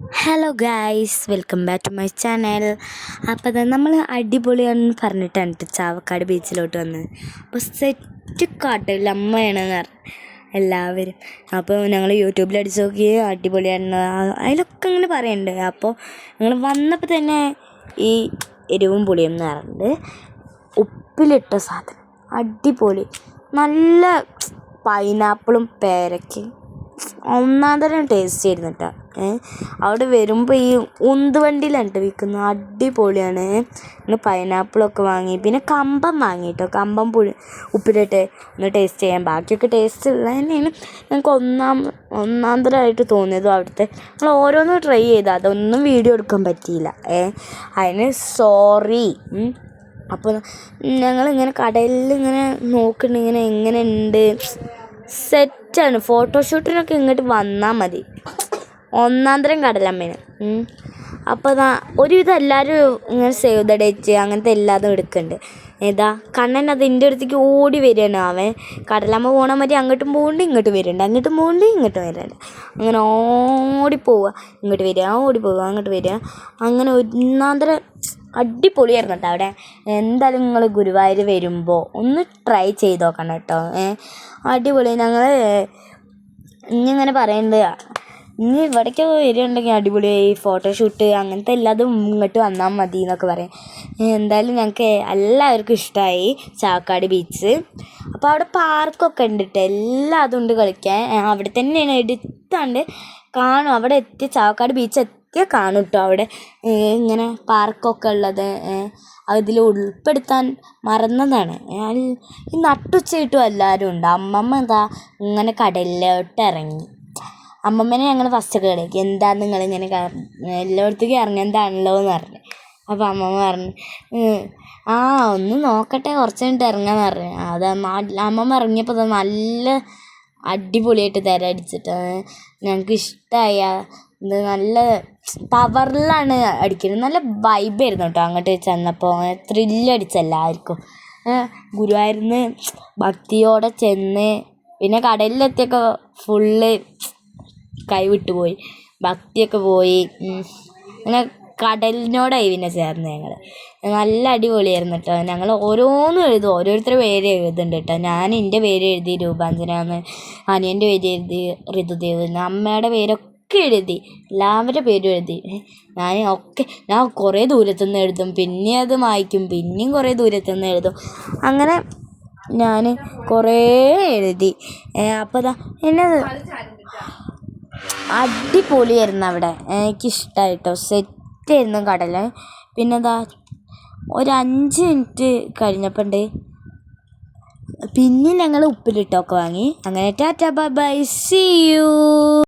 Hello guys welcome back to my channel അപ്പോൾ നമ്മൾ അടിപൊളിയാണെന്ന് പറഞ്ഞിട്ടാണ് ട്ടോ ചാവക്കാട് ബീച്ചിലോട്ട് വന്നത്. അപ്പോൾ സെറ്റ് കാട്ടില്ല അമ്മയാണെന്ന് പറഞ്ഞു എല്ലാവരും. അപ്പോൾ ഞങ്ങൾ യൂട്യൂബിൽ അടിച്ച് നോക്കി അടിപൊളിയാണ് അതിലൊക്കെ ഇങ്ങനെ പറയുന്നുണ്ട് അപ്പോൾ ഞങ്ങൾ വന്നപ്പോൾ തന്നെ ഈ എരിവും പുളിയും എന്ന് പറഞ്ഞിട്ട് ഉപ്പിലിട്ട സാധനം. അടിപൊളി. നല്ല പൈനാപ്പിളും പേരയ്ക്കയും ഒന്നാം തരം ടേസ്റ്റ് ആയിരുന്നു കേട്ടോ ഏഹ് അവിടെ വരുമ്പോൾ ഈ ഉന്തുവണ്ടിയിലാണ് കേട്ടോ വിൽക്കുന്നത് അടിപൊളിയാണ് പിന്നെ പൈനാപ്പിളൊക്കെ വാങ്ങി പിന്നെ കമ്പം വാങ്ങി കേട്ടോ കമ്പം പുഴി ഉപ്പിലിട്ട് ഒന്ന് ടേസ്റ്റ് ചെയ്യാൻ. ബാക്കിയൊക്കെ ടേസ്റ്റ് ഉള്ളത് തന്നെയാണ് ഞങ്ങൾക്ക് ഒന്നാം ഒന്നാം തരമായിട്ട് തോന്നിയതും അവിടുത്തെ. നമ്മൾ ഓരോന്നും ട്രൈ ചെയ്താൽ അതൊന്നും വീഡിയോ എടുക്കാൻ പറ്റിയില്ല. ഏ? അതിന് സോറി അപ്പോൾ ഞങ്ങളിങ്ങനെ കടലിൽ ഇങ്ങനെ നോക്കുന്നുണ്ട് ഇങ്ങനെ എങ്ങനെ ഉണ്ട് സെറ്റാണ്. ഫോട്ടോഷൂട്ടിനൊക്കെ ഇങ്ങോട്ട് വന്നാൽ മതി. ഒന്നാം തരം കടലമ്മേന്. അപ്പോൾ ഒരുവിധം എല്ലാവരും ഇങ്ങനെ സേവ് ദ ഡേറ്റ് അങ്ങനത്തെ എല്ലാതും എടുക്കുന്നുണ്ട് ഏതാ? കണ്ണൻ അത് എന്റെ അടുത്തേക്ക് ഓടി വരികയാണ് അവൻ. കടലമ്മ പോകണ മതി അങ്ങോട്ടും പോകുന്നുണ്ട് ഇങ്ങോട്ട് വരുന്നുണ്ട് അങ്ങോട്ടും പോകുന്നുണ്ട് ഇങ്ങോട്ട് വരുന്നുണ്ട് അങ്ങനെ ഓടി പോവുക. ഇങ്ങോട്ട് വരിക ഓടി പോവുക അങ്ങോട്ട് വരിക. അങ്ങനെ ഒന്നാന്തരം അടിപൊളിയായിരുന്നു കേട്ടോ അവിടെ. എന്തായാലും നിങ്ങൾ ഗുരുവായൂർ വരുമ്പോൾ ഒന്ന് ട്രൈ ചെയ്ത് നോക്കണം കേട്ടോ. അടിപൊളി. ഞങ്ങൾ ഇങ്ങനെ പറയുന്നത് ഇനി ഇവിടേക്ക് വരികയുണ്ടെങ്കിൽ അടിപൊളിയായി ഫോട്ടോഷൂട്ട് അങ്ങനത്തെ എല്ലാതും ഇങ്ങോട്ട് വന്നാൽ മതി എന്നൊക്കെ പറയും. എന്തായാലും ഞങ്ങൾക്ക് എല്ലാവർക്കും ഇഷ്ടമായി ചാവക്കാട് ബീച്ച് അപ്പോൾ അവിടെ പാർക്കൊക്കെ ഉണ്ട് കേട്ടോ എല്ലാതും ഉണ്ട് കളിക്കാൻ. അവിടെ തന്നെയാണ്. എടുത്താണ്ട് കാണും. അവിടെ എത്തി ചാവക്കാട് ബീച്ച് എത്തിയാൽ കാണും കേട്ടോ അവിടെ. ഇങ്ങനെ പാർക്കൊക്കെ ഉള്ളത്. അതിൽ ഉൾപ്പെടുത്താൻ മറന്നതാണ്. ഈ നട്ടുച്ചയിട്ടും എല്ലാവരും ഉണ്ട്. അമ്മമ്മ എന്താ ഇങ്ങനെ കടലിലോട്ട് ഇറങ്ങി. അമ്മമ്മേനെ ഞങ്ങൾ ഫസ്റ്റൊക്കെ കളിയാക്കി എന്താ നിങ്ങളിങ്ങനെ എല്ലായിടത്തേക്കും ഇറങ്ങുന്നതാണല്ലോ എന്ന് പറഞ്ഞു. അപ്പോൾ അമ്മമ്മ പറഞ്ഞു ആ ഒന്ന് നോക്കട്ടെ കുറച്ച് കഴിഞ്ഞിട്ട് ഇറങ്ങാമെന്ന് പറഞ്ഞു. അത് അമ്മമ്മ ഇറങ്ങിയപ്പോൾ നല്ല അടിപൊളിയായിട്ട് തിര അടിച്ചിട്ട് ഞങ്ങൾക്ക് ഇഷ്ടമായി ഇത് നല്ല പവറിലാണ് അടിക്കുന്നത് നല്ല വൈബായിരുന്നു കേട്ടോ അങ്ങോട്ട് ചെന്നപ്പോൾ ത്രില്ലടിച്ച് എല്ലാവർക്കും. ഗുരുവായൂരിൽ നിന്ന് ഭക്തിയോടെ ചെന്ന് പിന്നെ കടലിലെത്തിയൊക്കെ ഫുള്ള് കൈവിട്ട് പോയി. ഭക്തിയൊക്കെ പോയി. അങ്ങനെ കടലിനോടായി പിന്നെ ചേർന്ന് ഞങ്ങൾ നല്ല അടിപൊളിയായിരുന്നു കേട്ടോ ഞങ്ങൾ ഓരോന്നും എഴുതും. ഓരോരുത്തരുടെ പേര് എഴുതുന്നുണ്ട് കേട്ടോ ഞാൻ എന്റെ പേര് എഴുതി രൂപാഞ്ജനാന്ന് അനിയന്റെ പേര് എഴുതി ഋതുദേവ് അമ്മയുടെ പേരൊക്കെ എഴുതി എല്ലാവരുടെ പേരും എഴുതി. ഞാൻ ഒക്കെ ഞാൻ കുറേ ദൂരത്തുനിന്ന് എഴുതും. പിന്നെ അത് മായ്ക്കും പിന്നെയും കുറേ ദൂരത്തുനിന്ന് എഴുതും. അങ്ങനെ ഞാൻ കുറേ എഴുതി. അപ്പോൾ എന്നത് എന്നെ അടിപൊളിയായിരുന്നു അവിടെ. എനിക്കിഷ്ടമായി കേട്ടോ സെറ്റായിരുന്നു കടൽ. പിന്നെ എന്താ ഒരു അഞ്ച് മിനിറ്റ് കഴിഞ്ഞപ്പോൾ ഉണ്ട് പിന്നെ ഞങ്ങൾ ഉപ്പിലിട്ടൊക്കെ വാങ്ങി. അങ്ങനെ tata bye bye see you.